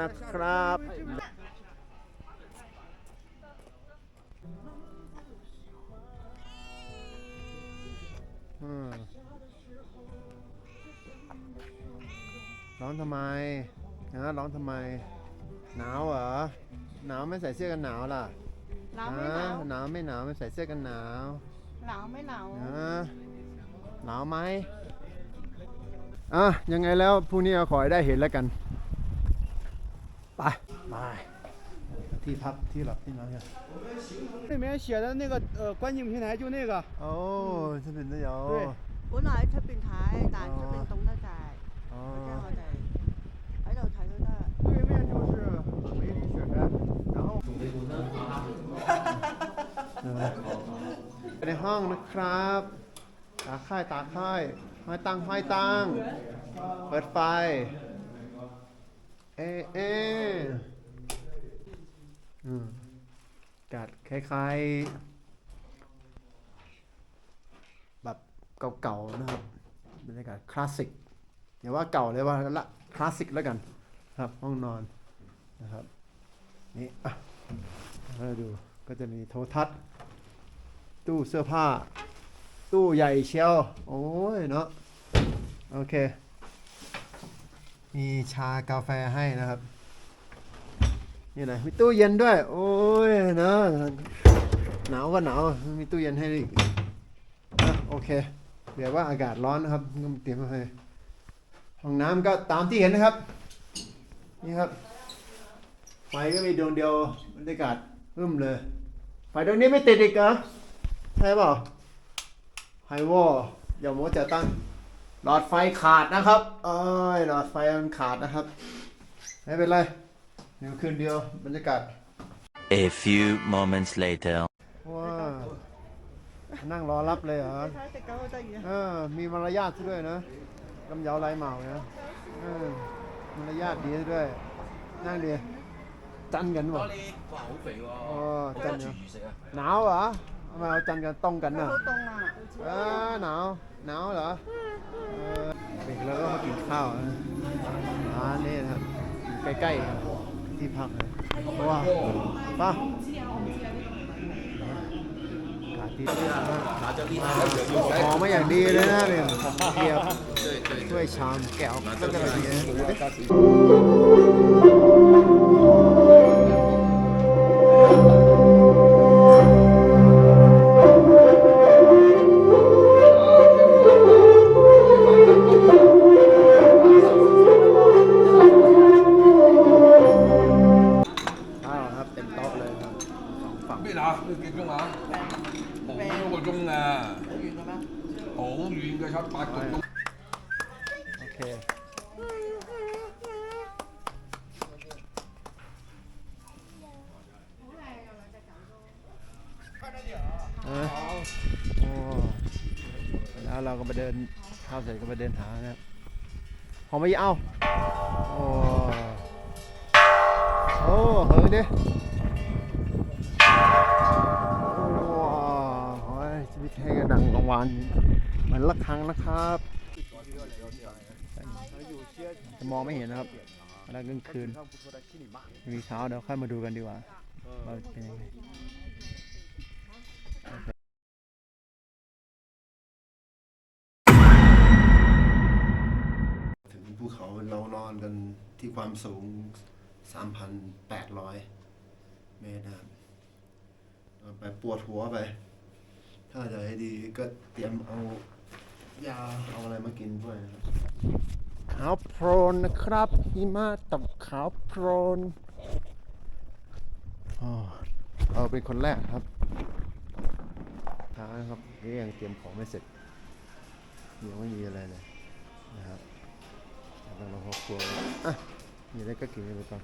นะครับอืมร้อนทำไมนะร้อนทำไม หนาวเหรอ หนาวไม่ใส่เสื้อกันหนาวล่ะหนาวไม่หนาวอ่หนาวไม่หนาวไม่ใส่เสื้อกันหนาว หนาวไม่หนาวนะหนาวไหมอะยังไงแล้วพรุ่งนี้เอาขอให้ได้เห็นแล้วกัน ไปไปที่พักที่หลับที่นอนกัน 里面写的那个呃观景平台就那个， โอ้จะเป็นได้ยอ 对本来喺出边睇，但系出边冻得滞， อ๋อ 即系我哋喺度睇都得。对面就是梅里雪山，然后 ไปในห้องนะครับ ตาค่ายตาค่ายห้อยตังห้อยตังเปิดไฟ เอเออกัดคล้ายๆ แบบเก่าๆนะครับบรรยากาศคลาสสิกอย่าว่าเก่าเลยว่าละคลาสสิกแล้วกันครับห้องนอนนะครับนี่อะเราดูก็จะมีโทรทัศน์ ตู้เสื้อผ้า ตู้ใหญ่เชียว โอ้ยเนาะโอเค มีชากาแฟให้นะครับนี่อะไรมีตู้เย็นด้วย โอ้ยเนาะหนาวก็หนาวมีตู้เย็นให้อีกนะโอเค เดี๋ยวว่าอากาศร้อนนะครับก็เตรียมมาให้ห้องน้ำก็ตามที่เห็นนะครับ นี่ครับ ไฟก็มีดวงเดียวบรรยากาศอึ้มเลย ไฟดวงนี้ไม่ติดอีกเหรอใช่เปล่าไฮวอลอย่าโมจะตั้ง หลอดไฟขาดนะครับเอ้ยหลอดไฟมันขาดนะครับ ไม่เป็นไรเดี๋คืนเดียวบรรยากาศ A few moments later ว้านั่งรอรับเลยเหรอเออมีมารยาทด้วยนะลำยาไรเหมาเนี่ยอมารยาทดีด้วย นั่งดีจันกันบ่อ๋อจันเนาะหนาวเหรอ ไมเอาจันกันตรงกันน่ะตรงอ่อหนาวหนาวเหรอเออกแล้วก็มากินข้าวนะร้านนี้ครับใกล้ๆที่พักนะเพราะว่าป่ะขาดที่หอมมาอย่างดีเลยนะเนี่ยเทียบด้วยชามแก้วก็จะเป็นอย่านี้ ปากตรงโอเคแล้วเราก็ไปเดินข้าวเสร็จก็ไปเดินหานะหอมไปยี่เอาโอ้โหเฮ้ยเดิโอ้โหชีวิตแค่กรดังกลางวัน เหมือนละครังนะครับจะมองไม่เห็นนะครับแล้วกลางคืน มีเช้าเดี๋ยวค่อยมาดูกันดีกว่าว่าเป็นยังไงถึงภูเขาเรานอนกันที่ความสูง 3,800 เมตรนะครับเอาไปปวดหัวไป ถ้าจะให้ดีก็เตรียมเอา ยาเอาอะไรมากินด้วยนะครับขาวโพลนนะครับหิมะตกขาวโพลนอ๋อเราเป็นคนแรกครับท้าครับนี่ยังเตรียมของไม่เสร็จยังไม่มีอะไรเลยนะครับกำลังรอครอบครัวอะมีอะไรก็กินกันไปก่อน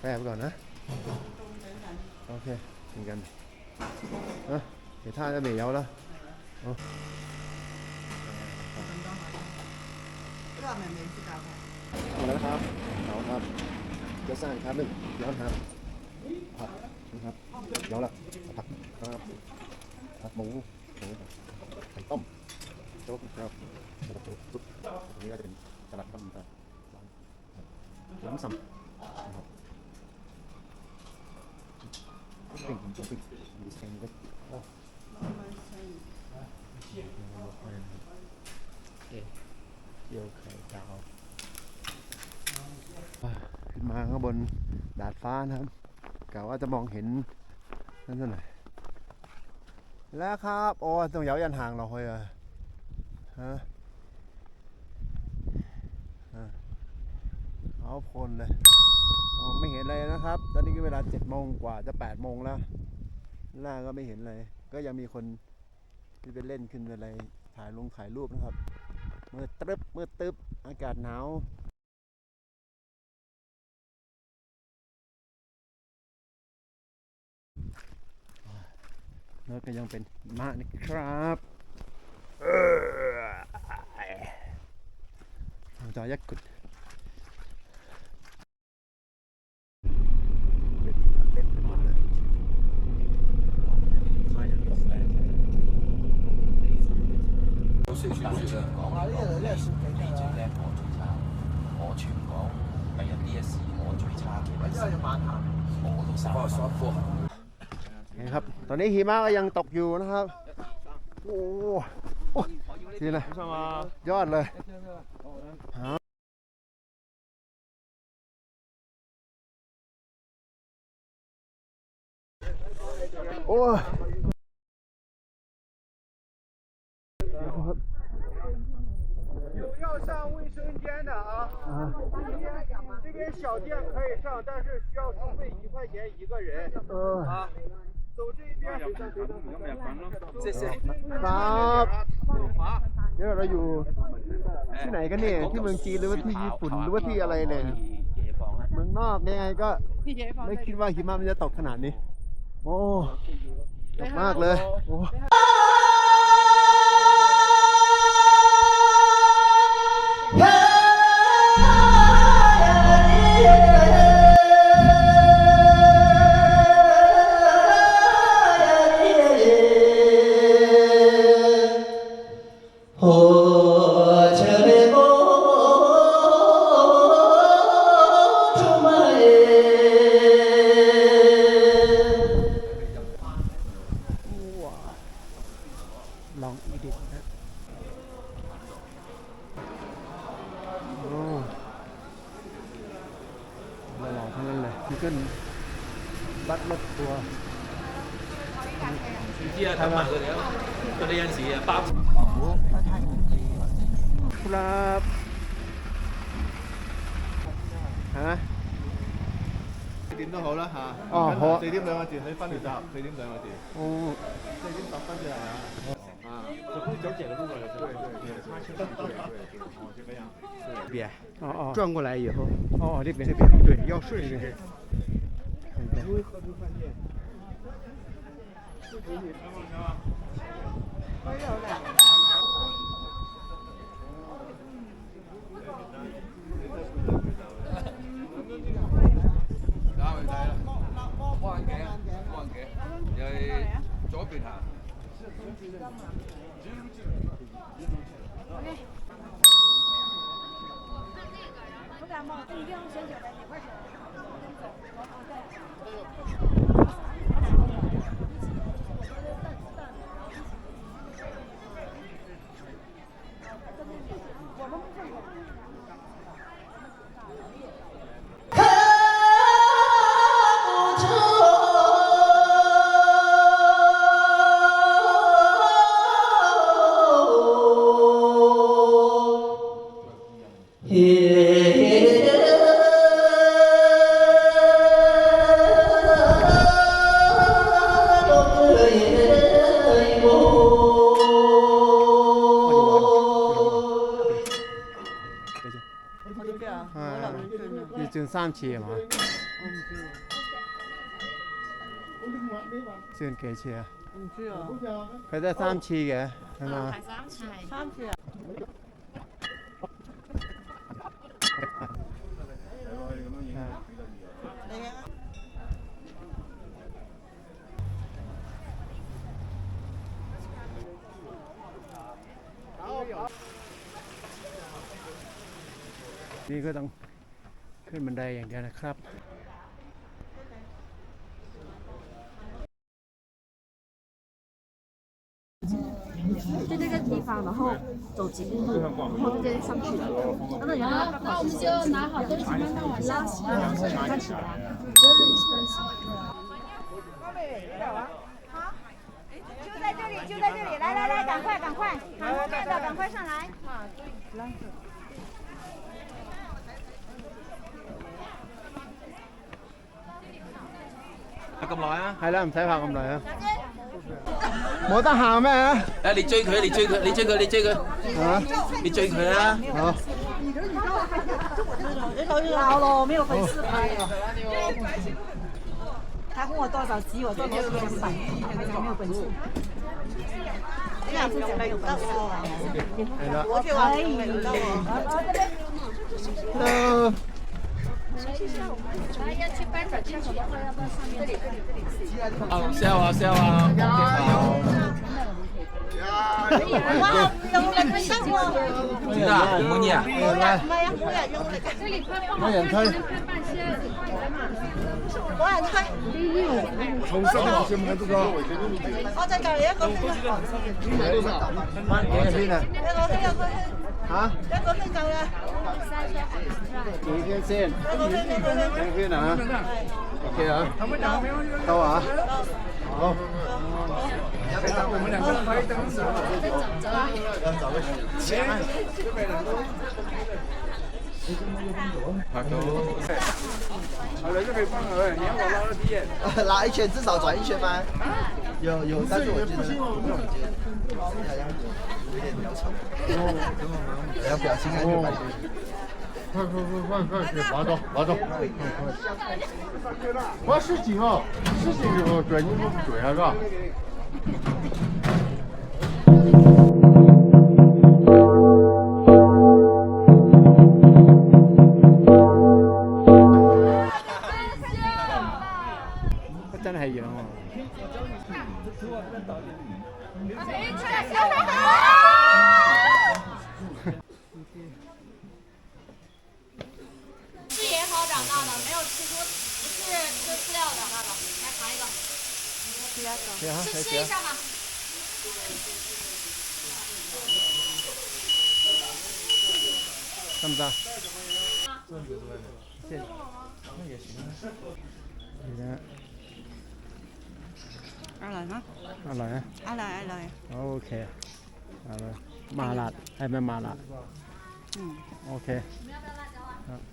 แป๊บก่อนนะ โอเคกินกันอะ เดี๋ยวท่าจะเบียวแล้ว 呢个系咪美式教堂？ มาแล้วครับเอาครับเดี๋ยวสั่งครับหนึ่งย้อนครับผักนะครับย้อนละผักครับผักหมูหมูไข่ต้มโจ๊กครับโจ๊กปุ๊บตรงนี้ก็จะเป็น สลับกันต่อล้ำซ้ำปิ้งปิ้งปิ้งดิสเซนก็ 慢慢生。 เอ๊ะโยกไข่ดาวขึ้นมาข้างบนดาดฟ้านะครับกะว่าจะมองเห็นนั่นสักหน่อยแล้วครับโอ้ต้องเหยายันห่างเราเฮ้ยอะฮะเอาพลเลยมองไม่เห็นเลยนะครับ ตอนนี้ก็เวลาเจ็ดโมงกว่าจะแปดโมงแล้วหน้าก็ไม่เห็นเลย ก็ยังมีคน ที่ไปเล่นขึ้นอะไรถ่ายลงถ่ายรูปนะครับมืดตึ๊บมืดตึ๊บอากาศหนาวแล้วก็ยังเป็นหิมะนะครับเอาจอยักกุดเต็มไปหมดเลย 有四处住啦。我全港第日呢一时我最差嘅位置，我都三分。 นี่ครับ ตอนนี้หิมะก็ยังตกอยู่นะครับ โอ้โหโอ้ดีนะยอดเลยฮะโอ้ 上卫生间的啊，这边小店可以上，但是需要收费一块钱一个人 เออ 啊。走这边。谢谢。 ครับเดี๋ยวเราอยู่ที่ไหนกันเนี่ย ที่เมืองจีนหรือว่าที่ญี่ปุ่นหรือว่าที่อะไรเนี่ย เมืองนอกยังไงก็ไม่คิดว่าหิมะมันจะตกขนาดนี้ โอ้ตกมากเลยโอ้ ล ๆทั้งนั้นเลยนี่ก็บัตรรถตัว 唔知啊，等埋佢哋咯。佢哋有阵时啊，包。 ครับฮะ 四点都好啦吓。哦好啊四点两个字，你分条搭，四点两个字。 โอ้ 四点搭分就系啊。啊，就可以走解的路了，对对对，插车对对对，哦这个样子。เบียร์อ๋ออ๋อ 转过来以后， อ๋อนี่เป็น 这边对，要顺着这。 打去睇啦。望远镜，望远镜，又系左边行。不感冒，一定要选酒的，哪块选？ 330 mà. Xuyên kể chị à? Cái ra 330 kìa. Thằng nào? 330. đi cái thằng ขึ้นบันไดอย่างเดียวนะครับ 就这个地方，然后走几步路，然后就直接上去了。那你要那我们就拿好东西慢慢往下洗，然后看起来啊。就在这里，就在这里，来来来，赶快赶快，喊后面的赶快上来。 咁耐啊！係啦，唔使拍咁耐啊。冇得喊咩？啊？誒，你追佢，你追佢，你追佢，你追佢，啊，你追佢啦！好。这头就老了，没有粉丝拍了。他问我多。要去搬走进去的话，要不要上面这里？啊，sell 啊，sell 啊！哇，有人推上我。真的啊，冇嘢啊！唔系啊，冇人用嚟。这里快放冇人推。快半些，来嘛。冇人推。从上面先拍这个。我再隔离一个先。几个先啊？一个先，一个先， 嚇？一個先夠啦。幾個先？一個先，一個先。幾個先啊？OK 啊？到啊？好。拍到。好了，就可以放了，你要我拉一圈至少转一圈吗？有有，但是我觉得哦，然后表情还是快快快快快去，挖刀挖刀，快快！我是井啊，是井后，拽你不拽啊，哥？试下，试试下。吃一下吧。得唔得？先。而家阿来吗？阿来啊阿来，阿来。 ，OK，阿来，麻辣系咪麻辣？嗯，OK，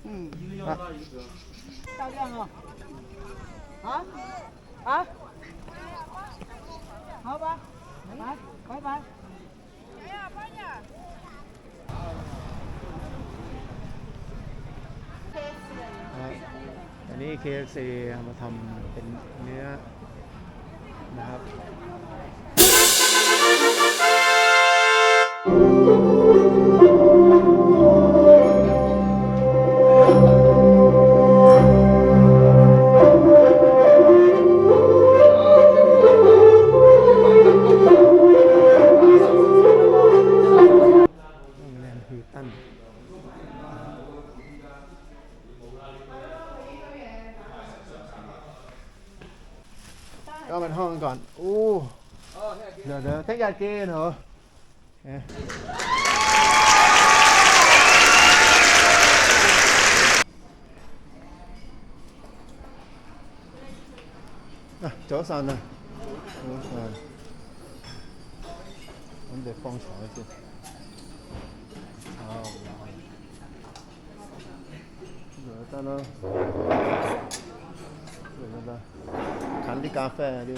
嗯。啊，照亮哦。啊啊。 อันนี้เ KFC มาทำเป็นเนื้อนะครับ back in or. Yeah. Ah, 早上呢？早上，我们得放长一些。好，这个在那，这个在，看的咖啡的。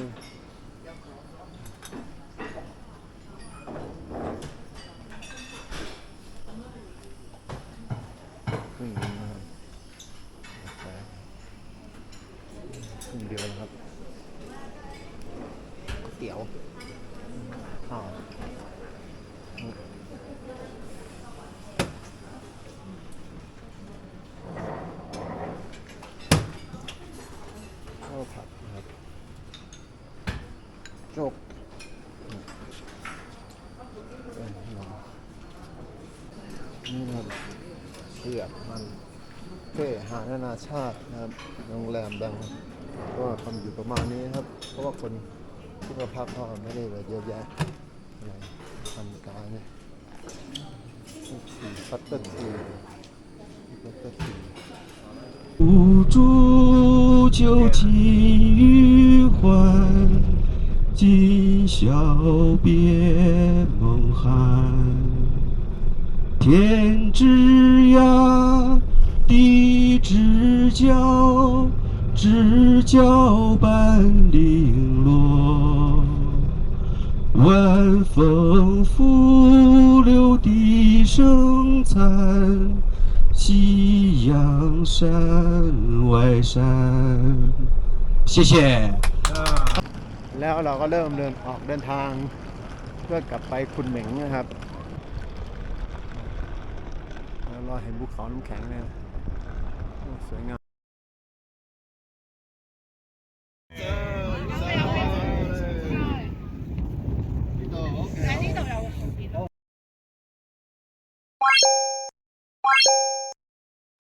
ชาตินะครับโรงแรมดังก็ทำอยู่ประมาณนี้ครับ เพราะว่าคนที่มาพักก็ไม่ได้แบบเยอะแยะอะไรทำการเนี่ยทีพัตเตอร์ทีพัตเตอร์ที 无助旧情余欢，今宵别梦寒。天之涯，地之 角，知交半零落。晚风拂柳笛声残，夕阳山外山。谢谢。 แล้วเราก็เริ่มเดินออกเดินทาง เพื่อกลับไปคุณเหม็งนะครับแล้วเราเห็นภูเขาน้ำแข็งเนี่ยโอ้สวยงาม